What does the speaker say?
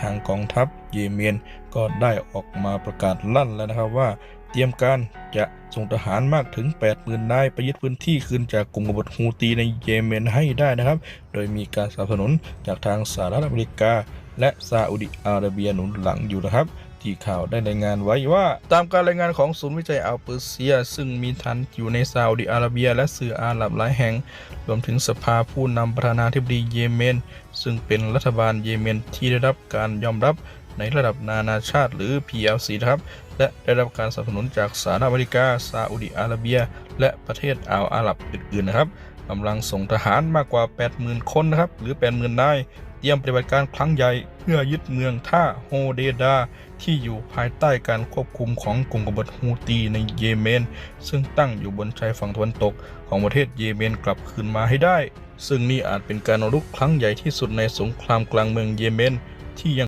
ทางกองทัพเยเมนก็ได้ออกมาประกาศลั่นแล้วนะครับว่าเตรียมการจะส่งทหารมากถึง 80,000นายไปยึดพื้นที่คืนจากกลุ่มกบฏฮูตีในเยเมนให้ได้นะครับ โดยมีการสนับสนุนจากทางสหรัฐอเมริกา และซาอุดิอาระเบียหนุนหลังอยู่นะครับ ที่ข่าวได้รายงานไว้ว่า ตามการรายงานของศูนย์วิจัยอัลเปอร์เซีย ซึ่งมีฐานอยู่ในซาอุดิอาระเบีย และสื่ออาหรับหลายแห่ง รวมถึงสภาผู้นำประธานาธิบดีเยเมน ซึ่งเป็นรัฐบาลเยเมนที่ได้รับการยอมรับในระดับนานาชาติหรือ PLC นะครับ และได้รับการสนับสนุนจากสหรัฐอเมริกา ซาอุดิอาระเบีย และประเทศอ่าวอาหรับอื่นๆนะครับกำลังส่งทหารมากกว่า 80,000 คนนะครับ หรือ 80,000 นาย เตรียมปฏิบัติการครั้งใหญ่เพื่อยึดเมืองท่าโฮเดดา ที่อยู่ภายใต้การควบคุมของกลุ่มกบฏฮูตีในเยเมน ซึ่งตั้งอยู่บนชายฝั่งตะวันตกของประเทศเยเมนกลับคืนมาให้ได้ ซึ่งนี่อาจเป็นการรุกครั้งใหญ่ที่สุดในสงครามกลางเมืองเยเมนที่ยัง